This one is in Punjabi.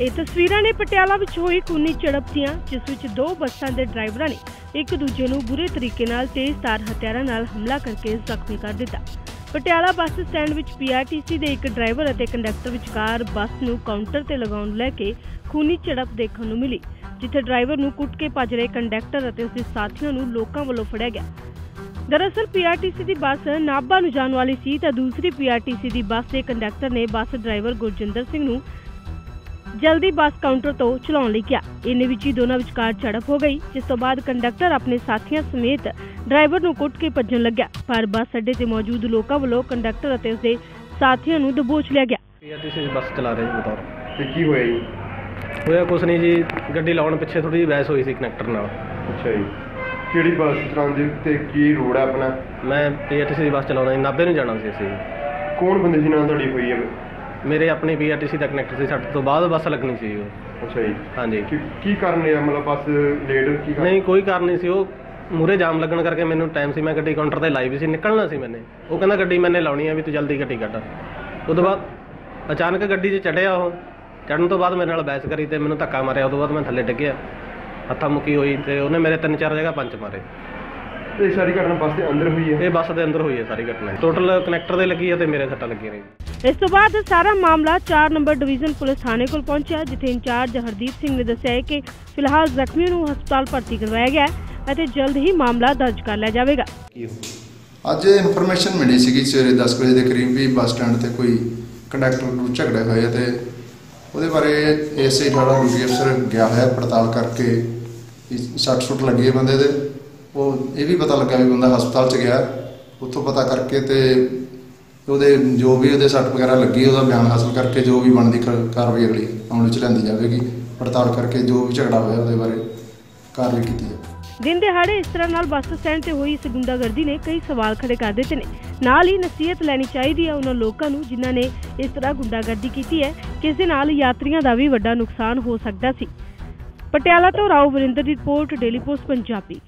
ਇਹ ਤਸਵੀਰਾਂ ਨੇ ਪਟਿਆਲਾ ਵਿੱਚ ਹੋਈ ਖੂਨੀ ਝੜਪ ਦੀਆਂ, ਜਿਸ ਵਿੱਚ ਦੋ ਬੱਸਾਂ ਦੇ ਡਰਾਈਵਰਾਂ ਨੇ ਇੱਕ ਦੂਜੇ ਨੂੰ ਬੁਰੇ ਤਰੀਕੇ ਨਾਲ ਤੇਜ਼ਧਾਰ ਹਥਿਆਰਾਂ ਨਾਲ ਹਮਲਾ ਕਰਕੇ ਜ਼ਖਮੀ ਕਰ ਦਿੱਤਾ। ਪਟਿਆਲਾ ਬੱਸ ਸਟੈਂਡ ਵਿੱਚ ਪੀਆਰਟੀਸੀ ਦੇ ਇੱਕ ਡਰਾਈਵਰ ਅਤੇ ਕੰਡਕਟਰ ਵਿਚਕਾਰ ਬੱਸ ਨੂੰ ਕਾਊਂਟਰ ਤੇ ਲਗਾਉਣ ਲੈ ਕੇ ਖੂਨੀ ਝੜਪ ਦੇਖਣ ਨੂੰ ਮਿਲੀ, ਜਿੱਥੇ ਡਰਾਈਵਰ ਨੂੰ ਕੁੱਟ ਕੇ ਭੱਜ ਰਹੇ ਕੰਡਕਟਰ ਅਤੇ ਉਸਦੇ ਸਾਥੀਆਂ ਨੂੰ ਲੋਕਾਂ ਵੱਲੋਂ ਫੜਿਆ ਗਿਆ। ਦਰਅਸਲ ਪੀਆਰਟੀਸੀ ਦੀ ਬੱਸ ਨਾਭਾ ਨੂੰ ਜਾਣ ਵਾਲੀ ਸੀ ਤਾਂ ਦੂਸਰੀ ਪੀਆਰਟੀਸੀ ਦੀ ਬੱਸ ਦੇ ਕੰਡਕਟਰ ਨੇ ਬੱਸ ਡਰਾਈਵਰ ਗੁਰਜਿੰਦਰ ਸਿੰਘ ਨੂੰ ਜਲਦੀ ਬੱਸ ਕਾਊਂਟਰ ਤੋਂ ਚਲਾਉਣ ਲਈ ਕਿਹਾ। ਇੰਨੇ ਵਿੱਚ ਹੀ ਦੋਨਾਂ ਵਿਚਕਾਰ ਝੜਪ ਹੋ ਗਈ ਜਿਸ ਤੋਂ ਬਾਅਦ ਕੰਡਕਟਰ ਆਪਣੇ ਸਾਥੀਆਂ ਸਮੇਤ ਡਰਾਈਵਰ ਨੂੰ ਕੁੱਟ ਕੇ ਭੱਜਣ ਲੱਗਿਆ। ਪਰ ਬੱਸ ਅੱਡੇ ਤੇ ਮੌਜੂਦ ਲੋਕਾਂ ਵੱਲੋਂ ਕੰਡਕਟਰ ਅਤੇ ਉਸਦੇ ਸਾਥੀਆਂ ਨੂੰ ਦਬੋਚ ਲਿਆ ਗਿਆ। ਪੀਆਰਟੀਸੀ ਬੱਸ ਚਲਾ ਰਹੇ ਜੀ ਬਤੌਰ। ਤੇ ਕੀ ਹੋਇਆ ਜੀ? ਹੋਇਆ ਕੁਛ ਨਹੀਂ ਜੀ ਗੱਡੀ ਲਾਉਣ ਪਿੱਛੇ ਥੋੜੀ ਜਿਹੀ ਬਹਿਸ ਹੋਈ ਸੀ ਕਨੈਕਟਰ ਨਾਲ। ਅੱਛਾ ਜੀ। ਕਿਹੜੀ ਬੱਸ ਚਲਾਉਂਦੇ ਤੇ ਕੀ ਰੋਡ ਹੈ ਆਪਣਾ? ਮੈਂ ਪੀਆਰਟੀਸੀ ਦੀ ਬੱਸ ਚਲਾਉਂਦਾ ਜੀ ਨਾਭੇ ਨੂੰ ਜਾਣਾ ਸੀ ਅਸੀਂ। ਕੌਣ ਬੰਦੇ ਸੀ ਨਾਲ ਤੁਹਾਡੀ ਹੋਈ ਹੈ? ਮੇਰੇ ਆਪਣੇ ਪੀਆਰਟੀਸੀ ਦਾ ਕਨੈਕਟਰ ਸੀ ਸਾਡੇ ਤੋਂ ਬਾਅਦ ਬੱਸ ਲੱਗਣੀ ਸੀ ਉਹ। ਅੱਛਾ ਜੀ। ਹਾਂਜੀ। ਕੀ ਕੀ ਕਾਰਨ ਰਿਹਾ? ਮਤਲਬ ਬੱਸ ਲੇਟ ਕੀ ਕਾਰਨ? ਨਹੀਂ ਕੋਈ ਕਾਰਨ ਨਹੀਂ ਸੀ। ਉਹ ਮੂਰੇ ਜਾਮ ਲੱਗਣ ਕਰਕੇ ਮੈਨੂੰ ਟਾਈਮ ਸੀ ਮੈਂ ਗੱਡੀ ਕਾਊਂਟਰ ਤੇ ਲਾਈ ਵੀ ਸੀ ਨਿਕਲਣਾ ਸੀ ਮੈਨੇ। ਉਹ ਕਹਿੰਦਾ ਗੱਡੀ ਮੈਨੇ ਲਾਉਣੀ ਆ ਵੀ ਤੂੰ ਜਲਦੀ ਗੱਡੀ ਕੱਢ। ਤੋਂ ਬਾਅਦ ਅਚਾਨਕ ਗੱਡੀ 'ਚ ਚੜਿਆ ਉਹ। ਚੜਨ ਤੋਂ ਬਾਅਦ ਮੇਰੇ ਨਾਲ ਬਹਿਸ ਕਰੀ ਤੇ ਮੈਨੂੰ ਧੱਕਾ ਮਾਰਿਆ। ਤੋਂ ਬਾਅਦ ਮੈਂ ਥੱਲੇ ਡਿੱਗਿਆ। ਹੱਥਾਂ ਮੁੱਕੀ ਹੋਈ ਤੇ ਉਹਨੇ ਮੇਰੇ ਤਿੰਨ ਚਾਰ ਜਗ੍ਹਾ ਪੰਚ ਮਾਰੇ। ਇਹ ਸਾਰੀ ਘਟਨਾ ਬੱਸ ਦੇ ਅੰਦਰ ਹੋਈ ਹੈ? ਇਹ ਬੱਸ ਦੇ ਅੰਦਰ ਹੋਈ ਹੈ ਸਾਰੀ ਘਟਨਾ। ਟੋਟਲ ਕਨੈਕਟਰ ਦੇ ਲੱਗੀ ਹੈ ਤੇ ਮੇਰੇ ਸੱਟਾਂ ਲੱਗੀਆਂ ਨੇ ਇਸ ਤੋਂ ਬਾਅਦ ਸਾਰਾ ਮਾਮਲਾ 4 ਨੰਬਰ ਡਿਵੀਜ਼ਨ ਪੁਲਿਸ ਥਾਣੇ ਕੋਲ ਪਹੁੰਚਿਆ, ਜਿੱਥੇ ਇੰਚਾਰਜ ਹਰਦੀਪ ਸਿੰਘ ਨੇ ਦੱਸਿਆ ਕਿ ਫਿਲਹਾਲ ਜ਼ਖਮੀਆਂ ਨੂੰ ਹਸਪਤਾਲ ਭਰਤੀ ਕਰਵਾਇਆ ਗਿਆ ਅਤੇ ਜਲਦ ਹੀ ਮਾਮਲਾ ਦਰਜ ਕਰ ਲਿਆ ਜਾਵੇਗਾ। ਅੱਜ ਇਨਫੋਰਮੇਸ਼ਨ ਮਿਲੀ ਸੀਗੀ ਸਵੇਰੇ 10 ਵਜੇ ਦੇ ਕਰੀਬ ਵੀ ਬੱਸ ਸਟੈਂਡ ਤੇ ਕੋਈ ਕੰਡਕਟਰ ਨੂੰ ਝਗੜੇ ਹੋਇਆ ਤੇ ਉਹਦੇ ਬਾਰੇ ਐਸਆਈ ਥਾਣਾ ਡਿਊਟੀ ਅਫਸਰ ਗਿਆ ਹੋਇਆ ਪੜਤਾਲ ਕਰਕੇ ਵੀ ਸੱਟ ਸੁੱਟ ਲੱਗੀ ਬੰਦੇ ਦੇ। ਉਹ ਇਹ ਵੀ ਪਤਾ ਲੱਗਾ ਵੀ ਬੰਦਾ ਹਸਪਤਾਲ ਚ ਗਿਆ। ਉੱਥੋਂ ਪਤਾ ਕਰਕੇ ਤੇ ਉਹਦੇ ਜੋ ਵੀ ਉਹਦੇ ਸੱਟ ਵਗੈਰਾ ਲੱਗੀ, ਉਹਦਾ ਬਿਆਨ ਹਾਸਲ ਕਰਕੇ ਜੋ ਵੀ ਬਣਦੀ ਕਾਰ- ਕਾਰਵਾਈ ਅਗਲੀ ਅਮਲ ਚ ਲਿਆਂਦੀ ਜਾਵੇਗੀ। ਪੜਤਾਲ ਕਰਕੇ ਜੋ ਵੀ ਝਗੜਾ ਹੋਇਆ ਉਹਦੇ ਬਾਰੇ ਕਾਰਵਾਈ ਕੀਤੀ ਜਾਵੇ। ਦਿਨ ਦਿਹਾੜੇ ਇਸ ਤਰ੍ਹਾਂ ਨਾਲ ਬੱਸ ਸਟੈਂਡ ਤੇ ਹੋਈ ਇਸ ਗੁੰਡਾਗਰਦੀ ਨੇ ਕਈ ਸਵਾਲ ਖੜੇ ਕਰ ਦਿੱਤੇ ਨੇ। ਨਾਲ ਹੀ ਨਸੀਹਤ ਲੈਣੀ ਚਾਹੀਦੀ ਹੈ ਉਹਨਾਂ ਲੋਕਾਂ ਨੂੰ ਜਿਨ੍ਹਾਂ ਨੇ ਇਸ ਤਰ੍ਹਾਂ ਗੁੰਡਾਗਰਦੀ ਕੀਤੀ ਹੈ ਕਿ ਇਸ ਦੇ ਨਾਲ ਯਾਤਰੀਆਂ ਦਾ ਵੀ ਵੱਡਾ ਨੁਕਸਾਨ ਹੋ ਸਕਦਾ ਸੀ। ਪਟਿਆਲਾ ਤੋਂ ਰਾਓ ਵਰਿੰਦਰ ਦੀ ਰਿਪੋਰਟ, ਡੇਲੀ ਪੋਸਟ, ਪੰਜਾਬੀ।